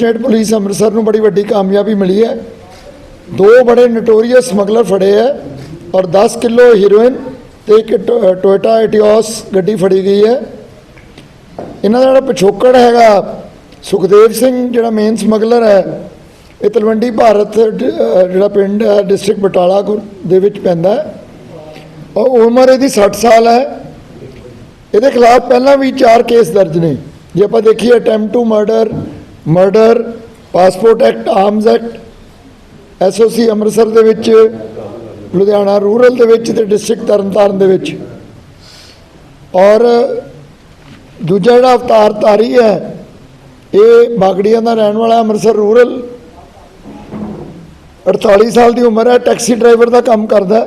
State police Amritsar ਨੂੰ ਬੜੀ ਵੱਡੀ ਕਾਮਯਾਬੀ ਮਿਲੀ ਹੈ। ਦੋ ਬੜੇ ਨਟੋਰੀਅਸ ਸਮਗਲਰ ਫੜੇ ਹੈ ਔਰ 10 ਕਿਲੋ ਹੀਰੋਇਨ ਤੇ ਇੱਕ ਟੋ- ਟੋਇਟਾ ਐਟੀਓਸ ਗੱਡੀ ਫੜੀ ਗਈ ਹੈ। ਇਹਨਾਂ ਦਾ ਜਿਹੜਾ ਪਿਛੋਕੜ ਹੈਗਾ, ਸੁਖਦੇਵ ਸਿੰਘ ਜਿਹੜਾ ਮੇਨ ਸਮਗਲਰ ਹੈ, ਇਹ ਤਲਵੰਡੀ ਭਾਰਤ ਜਿਹੜਾ ਪਿੰਡ ਹੈ ਡਿਸਟ੍ਰਿਕਟ ਬਟਾਲਾ ਦੇ ਵਿੱਚ ਪੈਂਦਾ ਹੈ। ਔਰ ਉਮਰ ਇਹਦੀ 60 ਸਾਲ ਹੈ। ਇਹਦੇ ਖਿਲਾਫ ਪਹਿਲਾਂ ਵੀ ਚਾਰ ਕੇਸ ਦਰਜ ਨੇ। ਜੇ ਆਪਾਂ ਦੇਖੀਏ attempt to murder murder, passport act, arms act SOC Amritsar ਦੇ ਵਿੱਚ, ਲੁਧਿਆਣਾ ਰੂਰਲ ਦੇ ਵਿੱਚ ਤੇ ਡਿਸਟ੍ਰਿਕਟ ਤਰਨਤਾਰਨ ਦੇ ਵਿੱਚ। ਔਰ ਦੂਜਾ ਜਿਹੜਾ ਅਵਤਾਰ ਤਾਰੀ ਹੈ, ਇਹ ਬਾਗੜੀਆਂ ਦਾ ਰਹਿਣ ਵਾਲਾ ਅੰਮ੍ਰਿਤਸਰ ਰੂਰਲ 48 ਸਾਲ ਦੀ ਉਮਰ ਹੈ, ਟੈਕਸੀ ਡਰਾਈਵਰ ਦਾ ਕੰਮ ਕਰਦਾ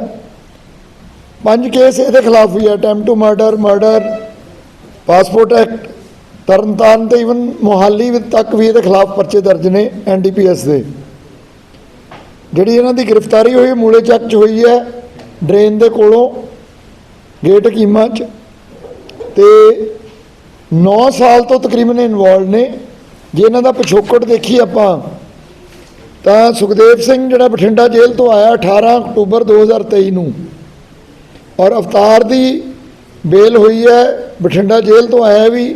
ਪੰਜ ਕੇਸ ਇਹਦੇ ਖਿਲਾਫ ਵੀ ਹੈ, attempt to murder murder, passport act Tarn Taran ਤੇ ਇਵਨ ਮੋਹਾਲੀ ਵਿੱਚ ਤੱਕ ਵੀ ਇਹਦੇ ਖਿਲਾਫ ਪਰਚੇ ਦਰਜ ਨੇ ਐਨਡੀਪੀਐਸ ਦੇ। ਜਿਹੜੀ ਇਹਨਾਂ ਦੀ ਗ੍ਰਿਫਤਾਰੀ ਹੋਈ, ਮੂਲੇ ਚੱਕ ਚ ਹੋਈ ਹੈ, ਡਰੇਨ ਦੇ ਕੋਲੋਂ, ਗੇਟ ਕੀਮਾ ਚ। ਤੇ 9 ਸਾਲ ਤੋਂ ਤਕਰੀਬਨ ਇਨਵੋਲਡ ਨੇ। ਜੇ ਇਹਨਾਂ ਦਾ ਪਿਛੋਕੜ ਦੇਖੀ ਆਪਾਂ, ਤਾਂ ਸੁਖਦੇਵ ਸਿੰਘ ਜਿਹੜਾ ਬਠਿੰਡਾ ਜੇਲ੍ਹ ਤੋਂ ਆਇਆ 18 ਅਕਤੂਬਰ 2023 ਨੂੰ, ਔਰ ਅਵਤਾਰ ਦੀ ਬੇਲ ਹੋਈ ਹੈ, ਬਠਿੰਡਾ ਜੇਲ੍ਹ ਤੋਂ ਆਇਆ ਵੀ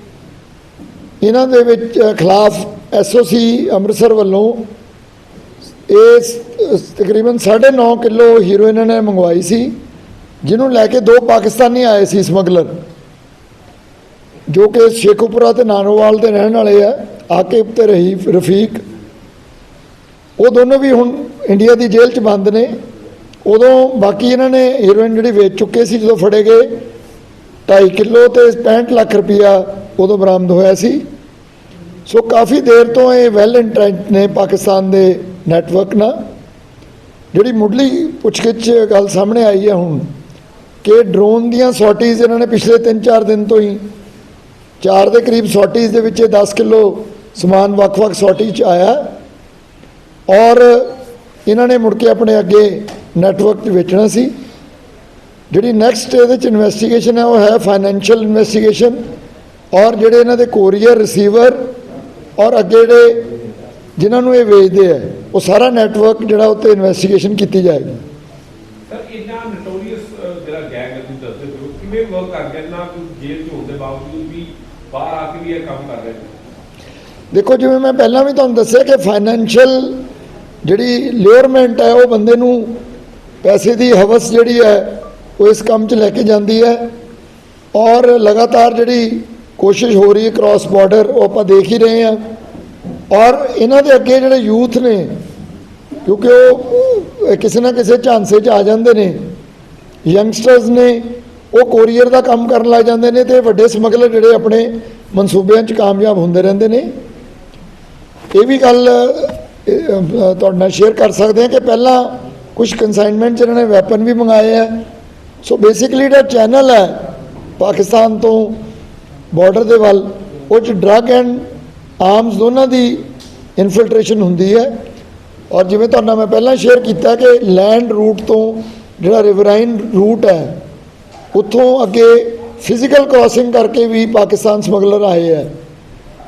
ਇਹਨਾਂ ਦੇ ਵਿੱਚ ਅ, ਖਿਲਾਫ ਐਸਓਸੀ ਅੰਮ੍ਰਿਤਸਰ ਵੱਲੋਂ ਇਸ ਤਕਰੀਬਨ 9.5 ਕਿਲੋ ਹੀਰੋਇਨ ਇਹਨਾਂ ਨੇ ਮੰਗਵਾਈ ਸੀ ਜਿਹਨੂੰ ਲੈ ਕੇ ਦੋ ਪਾਕਿਸਤਾਨੀ ਆਏ ਸੀ ਸਮਗਲਰ ਜੋ ਕਿ ਸ਼ੇਖੂਪੁਰਾ ਤੇ ਨਾਨੋਵਾਲ ਦੇ ਰਹਿਣ ਵਾਲੇ ਆ ਆਕਿਬ ਤੇ ਰਹੀਫ ਰਫੀਕ। ਉਹ ਦੋਨੋਂ ਵੀ ਹੁਣ ਇੰਡੀਆ ਦੀ ਜੇਲ੍ਹ 'ਚ ਬੰਦ ਨੇ। ਉਦੋਂ ਬਾਕੀ ਇਹਨਾਂ ਨੇ ਹੀਰੋਇਨ ਜਿਹੜੀ ਵੇਚ ਚੁੱਕੇ ਸੀ ਜਦੋਂ ਫੜੇ ਗਏ 2.5 ਕਿਲੋ ਤੇ 65 ਲੱਖ ਰੁਪਇਆ ਉਦੋਂ ਬਰਾਮਦ ਹੋਇਆ ਸੀ। ਸੋ ਕਾਫੀ ਦੇਰ ਤੋਂ ਇਹ ਵੈਲ ਇੰਟੈਂਟ ਨੇ ਪਾਕਿਸਤਾਨ ਦੇ ਨੈਟਵਰਕ ਨਾਲ। ਜਿਹੜੀ ਮੁੱਢਲੀ ਪੁੱਛਗਿੱਛ ਗੱਲ ਸਾਹਮਣੇ ਆਈ ਹੈ ਹੁਣ, ਕਿ ਡਰੋਨ ਦੀਆਂ ਸੌਟੀਜ਼ ਇਹਨਾਂ ਨੇ ਪਿਛਲੇ 3-4 ਦਿਨ ਤੋਂ ਹੀ, ਚਾਰ ਦੇ ਕਰੀਬ ਸੌਟੀਜ਼ ਦੇ ਵਿੱਚ ਇਹ 10 ਕਿਲੋ ਸਮਾਨ ਵੱਖ-ਵੱਖ ਸੌਟੀ ਚ ਆਇਆ। ਔਰ ਇਹਨਾਂ ਨੇ ਮੁੜ ਕੇ ਆਪਣੇ ਅੱਗੇ ਨੈਟਵਰਕ 'ਚ ਵੇਚਣਾ ਸੀ। ਜਿਹੜੀ ਨੈਕਸਟ ਇਹਦੇ ਚ ਇਨਵੈਸਟੀਗੇਸ਼ਨ ਹੈ, ਉਹ ਹੈ ਫਾਈਨੈਂਸ਼ੀਅਲ ਇਨਵੈਸਟੀਗੇਸ਼ਨ ਔਰ ਜਿਹੜੇ ਇਹਨਾਂ ਦੇ ਕੋਰੀਅਰ ਰਿਸੀਵਰ ਔਰ ਅੱਗੇ ਜਿਹੜੇ ਜਿਨ੍ਹਾਂ ਨੂੰ ਇਹ ਵੇਚਦੇ ਆ ਉਹ ਸਾਰਾ ਨੈਟਵਰਕ ਜਿਹੜਾ ਉੱਤੇ ਇਨਵੈਸਟੀਗੇਸ਼ਨ ਕੀਤੀ ਜਾਏਗੀ। ਸਰ ਇੰਨਾ ਨੋਟੋਰੀਅਸ ਜਿਹੜਾ ਗੈਂਗ ਹੈ ਤੁਸੀਂ ਦੱਸਦੇ ਹੋ ਕਿਵੇਂ ਵਰਕ ਕਰ ਗਿਆ? ਨਾ ਕੋਈ ਜੇਲ੍ਹ ਚ ਹੋਣ ਦੇ ਬਾਵਜੂਦ ਵੀ ਬਾਹਰ ਆ ਕੇ ਵੀ ਇਹ ਕੰਮ ਕਰ ਰਹੇ ਨੇ। ਦੇਖੋ ਜਿਵੇਂ ਮੈਂ ਪਹਿਲਾਂ ਵੀ ਤੁਹਾਨੂੰ ਦੱਸਿਆ ਕਿ ਫਾਈਨੈਂਸ਼ੀਅਲ ਜਿਹੜੀ ਲੇਅਰਮੈਂਟ ਹੈ ਉਹ ਬੰਦੇ ਨੂੰ ਪੈਸੇ ਦੀ ਹਵਸ ਜਿਹੜੀ ਹੈ ਉਹ ਇਸ ਕੰਮ 'ਚ ਲੈ ਕੇ ਜਾਂਦੀ ਹੈ। ਔਰ ਲਗਾਤਾਰ ਜਿਹੜੀ ਕੋਸ਼ਿਸ਼ ਹੋ ਰਹੀ ਹੈ ਕ੍ਰਾਸ ਬਾਰਡਰ ਉਹ ਆਪਾਂ ਦੇਖ ਹੀ ਰਹੇ ਹਾਂ। ਔਰ ਇਹਨਾਂ ਦੇ ਅੱਗੇ ਜਿਹੜੇ ਯੂਥ ਨੇ, ਕਿਉਂਕਿ ਉਹ ਕਿਸੇ ਨਾ ਕਿਸੇ ਝਾਂਸੇ 'ਚ ਆ ਜਾਂਦੇ ਨੇ। ਯੰਗਸਟਰਸ ਨੇ, ਉਹ ਕੋਰੀਅਰ ਦਾ ਕੰਮ ਕਰਨ ਲੱਗ ਜਾਂਦੇ ਨੇ ਤੇ ਵੱਡੇ ਸਮਗਲਰ ਜਿਹੜੇ ਆਪਣੇ ਮਨਸੂਬਿਆਂ 'ਚ ਕਾਮਯਾਬ ਹੁੰਦੇ ਰਹਿੰਦੇ ਨੇ। ਇਹ ਵੀ ਗੱਲ ਤੁਹਾਡੇ ਨਾਲ ਸ਼ੇਅਰ ਕਰ ਸਕਦੇ ਹਾਂ ਕਿ ਪਹਿਲਾਂ ਕੁਝ ਕਨਸਾਈਨਮੈਂਟ 'ਚ ਇਹਨਾਂ ਨੇ ਵੈਪਨ ਵੀ ਮੰਗਾਏ ਆ। ਸੋ ਬੇਸਿਕਲੀ ਜਿਹੜਾ ਚੈਨਲ ਹੈ, ਪਾਕਿਸਤਾਨ ਤੋਂ ਬਾਰਡਰ ਦੇ ਵੱਲ, ਉਹ 'ਚ ਡਰੱਗ ਐਂਡ ਆਰਮਸ ਦੋਨਾਂ ਦੀ ਇਨਫਿਲਟ੍ਰੇਸ਼ਨ ਹੁੰਦੀ ਹੈ। ਔਰ ਜਿਵੇਂ ਤੁਹਾਨੂੰ ਮੈਂ ਪਹਿਲਾਂ ਸ਼ੇਅਰ ਕੀਤਾ ਕਿ ਲੈਂਡ ਰੂਟ ਤੋਂ ਜਿਹੜਾ ਰਿਵਰਾਈਨ ਰੂਟ ਹੈ, ਉੱਥੋਂ ਅੱਗੇ ਫਿਜ਼ੀਕਲ ਕ੍ਰਾਸਿੰਗ ਕਰਕੇ ਵੀ ਪਾਕਿਸਤਾਨ ਸਮਗਲਰ ਆਏ ਹੈ।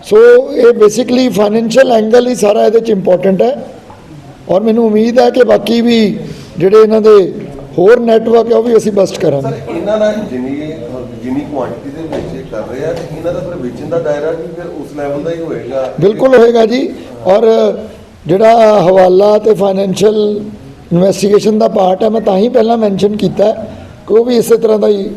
ਸੋ ਇਹ ਬੇਸਿਕਲੀ ਫਾਈਨੈਂਸ਼ੀਅਲ ਐਂਗਲ ਹੀ ਸਾਰਾ ਇਹਦੇ ਚ ਇੰਪੋਰਟੈਂਟ ਹੈ। ਔਰ ਮੈਨੂੰ ਉਮੀਦ ਹੈ ਕਿ ਬਾਕੀ ਵੀ ਜਿਹੜੇ ਇਹਨਾਂ ਦੇ ਹੋਰ ਨੈਟਵਰਕ ਹੈ ਉਹ ਵੀ ਅਸੀਂ ਬਸਟ ਕਰਾਂਗੇ। ਸਰ ਇਹਨਾਂ ਦਾ ਜਿੰਨੀ ਜਿੰਨੀ ਕੁਆਂਟੀਟੀ ਦੇ ਵਿੱਚ ਕਰ ਰਹੇ ਆ ਤੇ ਇਹਨਾਂ ਦਾ ਫਿਰ ਵੇਚਣ ਦਾ ਦਾਇਰਾ ਵੀ ਫਿਰ ਉਸ ਲੈਵਲ ਦਾ ਹੀ ਹੋਏਗਾ। ਬਿਲਕੁਲ ਹੋਏਗਾ ਜੀ। ਔਰ ਜਿਹੜਾ ਹਵਾਲਾ ਤੇ ਫਾਈਨੈਂਸ਼ੀਅਲ ਇਨਵੈਸਟੀਗੇਸ਼ਨ ਦਾ ਪਾਰਟ ਹੈ ਮੈਂ ਤਾਂ ਹੀ ਪਹਿਲਾਂ ਮੈਂਸ਼ਨ ਕੀਤਾ ਕਿ ਉਹ ਵੀ ਇਸੇ ਤਰ੍ਹਾਂ ਦਾ ਹੀ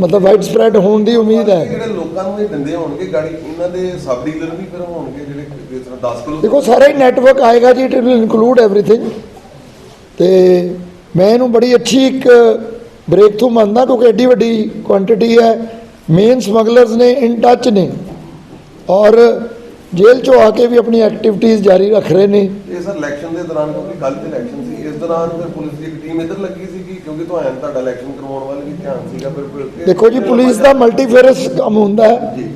ਮਤਲਬ ਵਾਈਡ ਸਪਰੈਡ ਹੋਣ ਦੀ ਉਮੀਦ ਹੈ। ਜਿਹੜੇ ਲੋਕਾਂ ਨੂੰ ਇਹ ਦਿੰਦੇ ਹੋਣਗੇ ਗਾੜੀ ਇਹਨਾਂ ਦੇ ਸਬ ਡੀਲਰ ਵੀ ਫਿਰ ਹੋਣਗੇ ਜਿਹੜੇ ਜਿਸ ਤਰ੍ਹਾਂ 10 ਕਿਲੋ ਦੇਖੋ ਸਾਰਾ ਹੀ ਨੈਟਵਰਕ ਆਏਗਾ ਜੀ ਇਟ ਵਿਲ ਇਨਕਲੂਡ ਐਵਰੀਥਿੰਗ ਤੇ ਮੈਂ ਇਹਨੂੰ ਬੜੀ ਅੱਛੀ ਇੱਕ ਬ੍ਰੇਕ ਥਰੂ ਮੰਨਦਾ ਕਿਉਂਕਿ ਐਡੀ ਵੱਡੀ ਕੁਆਂਟੀਟੀ ਹੈ। ਮੇਨ ਸਮਗਲਰਸ ਨੇ ਇਨ ਟੱਚ ਨੇ। ਔਰ ਜੇਲ੍ਹ ਚੋਂ ਆ ਕੇ ਵੀ ਆਪਣੀ ਐਕਟੀਵਿਟੀਜ਼ ਜਾਰੀ ਰੱਖ ਰਹੇ ਨੇ। ਇਹ ਸਰ ਇਲੈਕਸ਼ਨ ਦੇ ਦੌਰਾਨ ਕਿਉਂਕਿ ਕੱਲ ਤੇ ਇਲੈਕਸ਼ਨ ਸੀ ਇਸ ਦੌਰਾਨ ਫਿਰ ਪੁਲਿਸ ਦੀ ਇੱਕ ਟੀਮ ਇੱਧਰ ਲੱਗੀ ਸੀ ਕਿ ਕਿਉਂਕਿ ਤੁਹਾਨੂੰ ਤੁਹਾਡਾ ਇਲੈਕਸ਼ਨ ਕਰਵਾਉਣ ਵੱਲ ਵੀ ਧਿਆਨ ਸੀਗਾ ਫਿਰ ਦੇਖੋ ਜੀ ਪੁਲਿਸ ਦਾ ਮਲਟੀਫੇਰਸ ਕੰਮ ਹੁੰਦਾ ਹੈ। ਜੀ।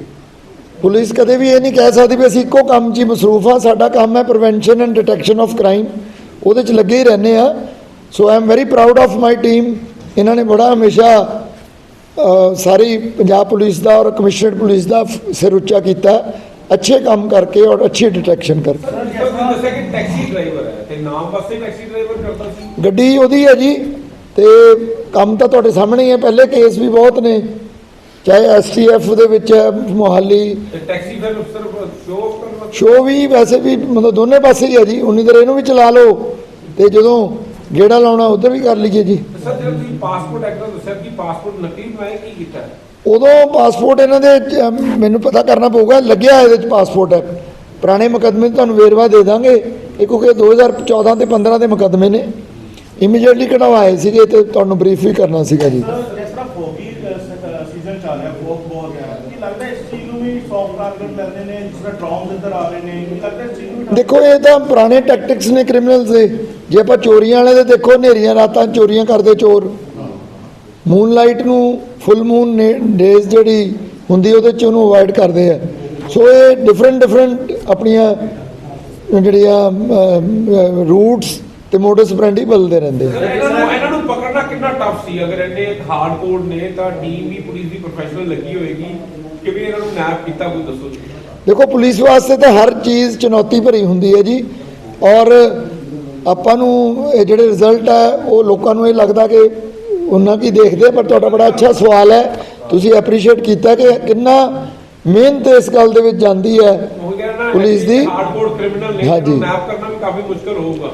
ਪੁਲਿਸ ਕਦੇ ਵੀ ਇਹ ਨਹੀਂ ਕਹਿ ਸਕਦੀ ਵੀ ਅਸੀਂ ਇੱਕੋ ਕੰਮ 'ਚ ਹੀ ਮਸਰੂਫ ਹਾਂ ਸਾਡਾ ਕੰਮ ਹੈ prevention and detection of crime ਉਹਦੇ 'ਚ ਲੱਗੇ ਹੀ ਰਹਿੰਦੇ ਆ। So I am very proud of my team ਇਹਨਾਂ ਨੇ ਬੜਾ ਹਮੇਸ਼ਾ ਸਾਰੀ ਪੰਜਾਬ ਪੁਲਿਸ ਦਾ ਔਰ ਕਮਿਸ਼ਨਰਡ ਪੁਲਿਸ ਦਾ ਸਿਰ ਉੱਚਾ ਕੀਤਾ ਅੱਛੇ ਕੰਮ ਕਰਕੇ ਔਰ ਅੱਛੀ ਡਿਟੈਕਸ਼ਨ ਕਰਕੇ ਗੱਡੀ ਉਹਦੀ ਹੈ ਜੀ ਤੇ ਕੰਮ ਤਾਂ ਤੁਹਾਡੇ ਸਾਹਮਣੇ ਹੀ ਹੈ ਪਹਿਲੇ ਕੇਸ ਵੀ ਬਹੁਤ ਨੇ ਚਾਹੇ ਐਸਟੀਐਫ ਦੇ ਵਿੱਚ ਹੈ ਮੋਹਾਲੀ ਟੈਕਸੀ ਫਿਰ ਵਾਸਤੇ ਸ਼ੋ ਵੀ ਵੈਸੇ ਵੀ ਮਤਲਬ ਦੋਨੇ ਪਾਸੇ ਹੀ ਹੈ ਜੀ ਉਨੀ ਦੇਰ ਇਹਨੂੰ ਵੀ ਚਲਾ ਲਓ ਤੇ ਜਦੋਂ ਗੇੜਾ ਲਾਉਣਾ ਉਧਰ ਵੀ ਕਰ ਲਈਏ ਜੀ। ਤੇ ਸਰ ਜਦੋਂ ਤੁਸੀਂ ਪਾਸਪੋਰਟ ਐਕਟ ਦਾ ਦੱਸਿਆ ਕਿ ਪਾਸਪੋਰਟ ਨਕਲੀ ਬਣਾਇਆ ਕੀ ਕੀਤਾ? ਹੈ? ਉਦੋਂ ਪਾਸਪੋਰਟ ਇਹਨਾਂ ਦੇ ਚ, ਮੈਨੂੰ ਪਤਾ ਕਰਨਾ ਪਊਗਾ ਲੱਗਿਆ ਇਹਦੇ ਚ ਪਾਸਪੋਰਟ ਹੈ ਪੁਰਾਣੇ ਮੁਕੱਦਮੇ 'ਚ ਤੁਹਾਨੂੰ ਵੇਰਵਾ ਦੇ ਦਾਂਗੇ। ਇਹ ਕਿਉਂਕਿ 2014 ਤੇ 15 ਦੇ ਮੁਕੱਦਮੇ ਨੇ। ਇਮੀਡੀਏਟਲੀ ਕਢਵਾਏ ਸੀਗੇ ਤੇ ਤੁਹਾਨੂੰ ਬਰੀਫ ਵੀ ਕਰਨਾ ਸੀਗਾ ਜੀ। ਸਰ ਜਿਸ ਤਰ੍ਹਾਂ ਫੋਗੀ ਸੀਜ਼ਨ ਚੱਲ ਰਿਹਾ ਫੋਕ ਬਹੁਤ ਹੈ ਕੀ ਲੱਗਦਾ ਇਸ ਚੀਜ਼ ਨੂੰ ਵੀ ਸੌਫਟ ਟਾਰਗੇਟ ਲੈਂਦੇ ਨੇ ਜਿਸ ਤਰ੍ਹਾਂ ਡਰੋਨਸ ਇੱਧਰ ਆ ਰਹੇ ਨੇ? ਕੀ ਲੱਗਦਾ ਇਸ ਚੀਜ਼ ਨੂੰ ਵੀ ਦੇਖੋ ਇਹ ਤਾਂ ਪੁਰਾਣੇ ਟੈਕਟਿਕਸ ਨੇ ਕ੍ਰਿਮੀਨਲਸ ਦੇ। ਜੇ ਆਪਾਂ ਚੋਰੀਆਂ ਵਾਲੇ ਦੇ ਦੇਖੋ ਹਨੇਰੀਆਂ ਰਾਤਾਂ ਚੋਰੀਆਂ ਕਰਦੇ ਚੋਰ। ਮੂਨਲਾਈਟ ਨੂੰ ਫੁੱਲ ਮੂਨ ਡੇਜ਼ ਜਿਹੜੀ ਹੁੰਦੀ ਉਹਦੇ 'ਚ ਉਹਨੂੰ ਅਵੋਇਡ ਕਰਦੇ ਆ। ਸੋ ਇਹ ਡਿਫਰੈਂਟ ਡਿਫਰੈਂਟ ਆਪਣੀਆਂ ਜਿਹੜੀਆਂ ਰੂਟਸ ਤੇ ਮੋਡਸ ਆਪਰੈਂਡੀ ਬਦਲਦੇ ਰਹਿੰਦੇ ਇਹਨਾਂ ਨੂੰ ਪਕੜਨਾ ਕਿੰਨਾ ਟਫ ਸੀ? ਅਗਰ ਇਹਨੇ ਹਾਰਡ ਕੋਡ ਨੇ ਤਾਂ ਟੀਮ ਵੀ ਪੁਲਿਸ ਦੀ ਪ੍ਰੋਫੈਸ਼ਨਲ ਲੱਗੀ ਹੋਏਗੀ ਕਿਵੇਂ ਇਹਨਾਂ ਨੂੰ ਨੈਪ ਕੀਤਾ ਕੋਈ ਦੱਸੋ ਦੇਖੋ ਪੁਲਿਸ ਵਾਸਤੇ ਤਾਂ ਹਰ ਚੀਜ਼ ਚੁਣੌਤੀ ਭਰੀ ਹੁੰਦੀ ਹੈ ਜੀ। ਔਰ ਆਪਾਂ ਨੂੰ ਇਹ ਜਿਹੜੇ ਰਿਜ਼ਲਟ ਹੈ ਉਹ ਲੋਕਾਂ ਨੂੰ ਇਹ ਲੱਗਦਾ ਕਿ ਉਹਨਾਂ ਕੀ ਦੇਖਦੇ ਪਰ ਤੁਹਾਡਾ ਬੜਾ ਅੱਛਾ ਸਵਾਲ ਹੈ। ਤੁਸੀਂ ਐਪਰੀਸ਼ੀਏਟ ਕੀਤਾ ਕਿ ਕਿੰਨਾ ਮਿਹਨਤ ਇਸ ਗੱਲ ਦੇ ਵਿੱਚ ਜਾਂਦੀ ਹੈ ਪੁਲਿਸ ਦੀ। ਹਾਂਜੀ। ਨੈਪ ਕਰਨਾ ਵੀ ਕਾਫੀ ਮੁਸ਼ਕਲ ਹੋਊਗਾ।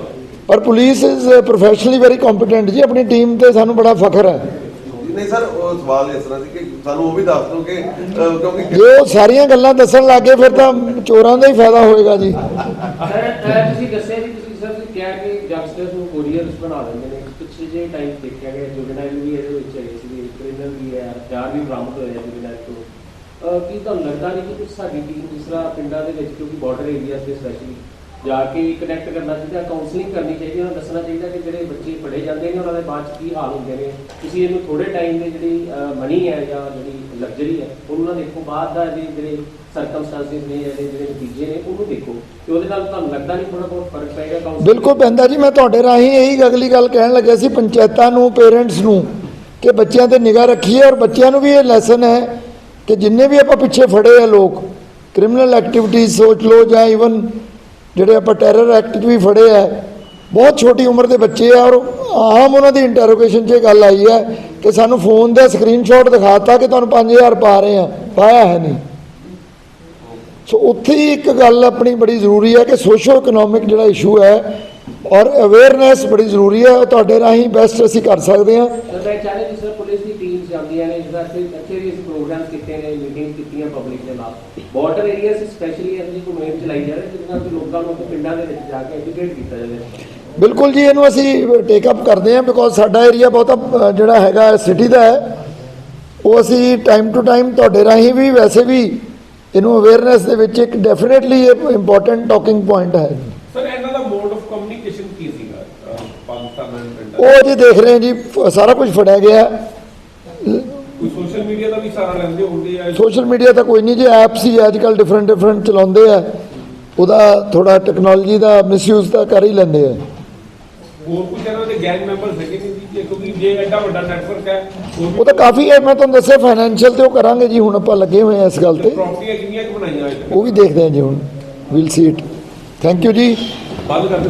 ਪਰ police is professionally very competent ਜੀ ਆਪਣੀ ਟੀਮ ਤੇ ਸਾਨੂੰ ਬੜਾ ਫਖਰ ਹੈ। ਨਹੀਂ ਸਰ ਉਹ ਸਵਾਲ ਇਸ ਤਰ੍ਹਾਂ ਸੀ ਕਿ ਸਾਨੂੰ ਉਹ ਵੀ ਦੱਸ ਦਿਓ ਕਿ ਕਿਉਂਕਿ ਜੇ ਸਾਰੀਆਂ ਗੱਲਾਂ ਦੱਸਣ ਲੱਗੇ ਫਿਰ ਤਾਂ ਚੋਰਾਂ ਦਾ ਹੀ ਫਾਇਦਾ ਹੋਏਗਾ ਜੀ। ਸਰ ਤੁਸੀਂ ਦੱਸਿਆ ਸੀ ਤੁਸੀਂ ਸਰ ਤੁਸੀਂ ਕਿਹਾ ਕਿ ਯੰਗਸਟਰਸ ਨੂੰ ਕੋਰੀਅਰਸ ਬਣਾ ਦਿੰਦੇ ਨੇ। ਪਿਛਲੇ ਜੇ ਟਾਈਮ ਦੇਖਿਆ ਗਿਆ ਜੁਗਨਾਈਲ ਵੀ ਇਹਦੇ ਵਿੱਚ ਹੈਗੇ ਸੀ ਕ੍ਰਿਮੀਨਲ ਵੀ ਹੈ ਹਥਿਆਰ ਵੀ ਬਰਾਮਦ ਹੋਏ ਆ ਜੁਗਨਾਈਲ ਤੋਂ। ਅਹ ਕੀ ਤੁਹਾਨੂੰ ਲੱਗਦਾ ਨਹੀਂ ਕਿ ਸਾਡੀ ਟੀਮ ਜਿਸ ਤਰ੍ਹਾਂ ਪਿੰਡਾਂ ਦੇ ਵਿੱਚ ਕਿਉਂਕਿ ਬਾਰਡਰ ਏਰੀਆਜ਼ ਤੇ ਸਪੈਸ਼ਲੀ ਜਾ ਕੇ ਕਨੈਕਟ ਕਰਨਾ ਚਾਹੀਦਾ ਕਾਉਂਸਲਿੰਗ ਕਰਨੀ ਚਾਹੀਦੀ ਉਹਨਾਂ ਦੱਸਣਾ ਚਾਹੀਦਾ ਕਿ ਜਿਹੜੇ ਬੱਚੇ ਪੜ੍ਹੇ ਜਾਂਦੇ ਨੇ ਉਹਨਾਂ ਦੇ ਬਾਅਦ ਕੀ ਹਾਲ ਹੁੰਦੇ ਨੇ। ਤੁਸੀਂ ਇਹਨੂੰ ਥੋੜੇ ਟਾਈਮ ਦੇ ਜਿਹੜੀ ਮਨੀ ਹੈ ਜਾਂ ਜਿਹੜੀ ਲਗਜ਼ਰੀ ਹੈ ਉਹਨੂੰ ਦੇਖੋ ਬਾਅਦ ਦਾ ਇਹਦੇ ਜਿਹੜੇ ਸਰਕਮਸਟੈਂਸਿਸ ਨੇ ਇਹਦੇ ਜਿਹੜੇ ਨਤੀਜੇ ਨੇ ਉਹਨੂੰ ਦੇਖੋ। ਤੇ ਉਹਦੇ ਨਾਲ ਤੁਹਾਨੂੰ ਲੱਗਦਾ ਨਹੀਂ ਥੋੜਾ ਬਹੁਤ ਫ਼ਰਕ ਪਏਗਾ ਕਾਉਂਸਲਿੰਗ ਬਿਲਕੁਲ ਪੈਂਦਾ ਜੀ ਮੈਂ ਤੁਹਾਡੇ ਰਾਹੀਂ ਇਹੀ ਅਗਲੀ ਗੱਲ ਕਹਿਣ ਲੱਗਿਆ ਸੀ ਪੰਚਾਇਤਾਂ ਨੂੰ ਪੇਰੈਂਟਸ ਨੂੰ ਕਿ ਬੱਚਿਆਂ ਤੇ ਨਿਗਾਹ ਰੱਖੀਏ ਔਰ ਬੱਚਿਆਂ ਨੂੰ ਵੀ ਇਹ ਲੈਸਨ ਹੈ ਕਿ ਜਿੰਨੇ ਵੀ ਆਪਾਂ ਪਿੱਛੇ ਫੜੇ ਆ ਲੋਕ ਕ੍ਰਿਮੀਨਲ ਐਕਟੀਵਿਟੀਜ਼ ਸੋਚ ਲਓ ਜਾਂ ਇਵਨ ਜਿਹੜੇ ਆਪਾਂ ਟੈਰਰ ਐਕਟ 'ਚ ਵੀ ਫੜੇ ਆ, ਬਹੁਤ ਛੋਟੀ ਉਮਰ ਦੇ ਬੱਚੇ ਆ ਔਰ ਆਮ ਉਹਨਾਂ ਦੀ ਇੰਟਰੋਗੇਸ਼ਨ 'ਚ ਇਹ ਗੱਲ ਆਈ ਹੈ ਕਿ ਸਾਨੂੰ ਫੋਨ ਦਾ ਸਕਰੀਨਸ਼ਾਟ ਦਿਖਾਤਾ ਕਿ ਤੁਹਾਨੂੰ 5000 ਪਾ ਰਹੇ ਆ, ਪਾਇਆ ਹੈ ਨਹੀਂ। ਸੋ ਉੱਥੇ ਹੀ ਇੱਕ ਗੱਲ ਆਪਣੀ ਬੜੀ ਜ਼ਰੂਰੀ ਹੈ ਕਿ ਸੋਸ਼ੋ ਇਕਨੋਮਿਕ ਜਿਹੜਾ ਇਸ਼ੂ ਹੈ ਔਰ ਅਵੇਅਰਨੈਸ ਬੜੀ ਜ਼ਰੂਰੀ ਹੈ ਤੁਹਾਡੇ ਰਾਹੀਂ ਬੈਸਟ ਅਸੀਂ ਕਰ ਸਕਦੇ ਹਾਂ। ਸਰ ਮੈਂ ਚਾਹ ਰਿਹਾ ਜਿਸ ਤਰ੍ਹਾਂ ਪੁਲਿਸ ਦੀ ਟੀਮਸ ਜਾਂਦੀਆਂ ਨੇ ਜਿਸ ਤਰ੍ਹਾਂ ਇੱਥੇ ਇੱਥੇ ਵੀ ਅਸੀਂ ਪ੍ਰੋਗਰਾਮ ਕੀਤੇ ਨੇ ਮੀਟਿੰਗ ਕੀਤੀਆਂ ਪਬਲਿਕ ਦੇ ਨਾਲ। ਬਾਰਡਰ ਏਰੀਆਸ ਸਪੈਸ਼ਲੀ ਇਹਦੀ ਕੋਈ ਮੁਹਿੰਮ ਚਲਾਈ ਜਾ ਰਹੀ ਹੈ ਜਿਸ ਨਾਲ ਕਿ ਲੋਕਾਂ ਨੂੰ ਆਪਣੇ ਪਿੰਡਾਂ ਦੇ ਵਿੱਚ ਜਾ ਕੇ ਐਜੂਕੇਟ ਕੀਤਾ ਜਾਵੇ। ਬਿਲਕੁਲ ਜੀ ਇਹਨੂੰ ਅਸੀਂ ਟੇਕ ਅਪ ਕਰਦੇ ਹਾਂ ਬਿਕੋਜ਼ ਸਾਡਾ ਏਰੀਆ ਬਹੁਤਾ ਜਿਹੜਾ ਹੈਗਾ ਸਿਟੀ ਦਾ ਹੈ। ਉਹ ਅਸੀਂ ਟਾਈਮ ਟੂ ਟਾਈਮ ਤੁਹਾਡੇ ਰਾਹੀਂ ਵੀ ਵੈਸੇ ਵੀ ਇਹਨੂੰ ਅਵੇਅਰਨੈਸ ਦੇ ਵਿੱਚ ਇੱਕ ਡੈਫੀਨਿਟਲੀ ਇੰਪੋਰਟੈਂਟ ਟਾਕਿੰਗ ਪੁਆਇੰਟ ਹੈ। ਸਰ ਇਹਨਾਂ ਦਾ ਮੋਡ ਆਫ ਕਮਿਊਨੀਕੇਸ਼ਨ ਕੀ ਸੀਗਾ ਅਹ, ਪਾਕਿਸਤਾਨ ਨਾਲ ਪਿੰਡਾਂ ਉਹ ਜੀ ਦੇਖ ਰਹੇ ਹਾਂ ਜੀ ਫ- ਸਾਰਾ ਕੁਝ ਫੜਿਆ ਗਿਆ। ਕੋਈ ਸੋਸ਼ਲ ਮੀਡੀਆ ਦਾ ਵੀ ਸਾਰਾ ਲੈਂਦੇ ਹੋਣਗੇ ਆ ਸੋਸ਼ਲ ਮੀਡੀਆ ਤਾਂ ਕੋਈ ਨਹੀਂ ਜੀ ਐਪਸ ਹੀ ਅੱਜ ਕੱਲ ਡਿਫਰੈਂਟ ਡਿਫਰੈਂਟ ਚਲਾਉਂਦੇ ਆ। ਉਹਦਾ ਥੋੜਾ ਟੈਕਨੋਲੋਜੀ ਦਾ ਮਿਸਯੂਜ਼ ਤਾਂ ਕਰ ਹੀ ਲੈਂਦੇ ਆ। ਹੋਰ ਕੁਝ ਇਹਨਾਂ ਦੇ ਗੈਂਗ ਮੈਂਬਰਸ ਹੈਗੇ ਨਹੀਂ ਜੀ ਕਿ ਕਿਉਂਕਿ ਜੇ ਐਡਾ ਵੱਡਾ ਨੈਟਵਰਕ ਹੈ ਉਹ ਤਾਂ ਕਾਫੀ ਹੈ ਮੈਂ ਤੁਹਾਨੂੰ ਦੱਸਿਆ ਫਾਈਨੈਂਸ਼ੀਅਲ ਤੇ ਉਹ ਕਰਾਂਗੇ ਜੀ ਹੁਣ ਆਪਾਂ ਲੱਗੇ ਹੋਏ ਆ ਇਸ ਗੱਲ ਤੇ। ਪ੍ਰਾਪਰਟੀਆਂ ਕਿੰਨੀਆਂ ਕੁ ਬਣਾਈਆਂ ਅੱਜ ਤੱਕ ਉਹ ਵੀ ਦੇਖਦੇ ਹਾਂ ਜੀ ਹੁਣ we'll see it thank you ਜੀ। ਬੰਦ ਕਰ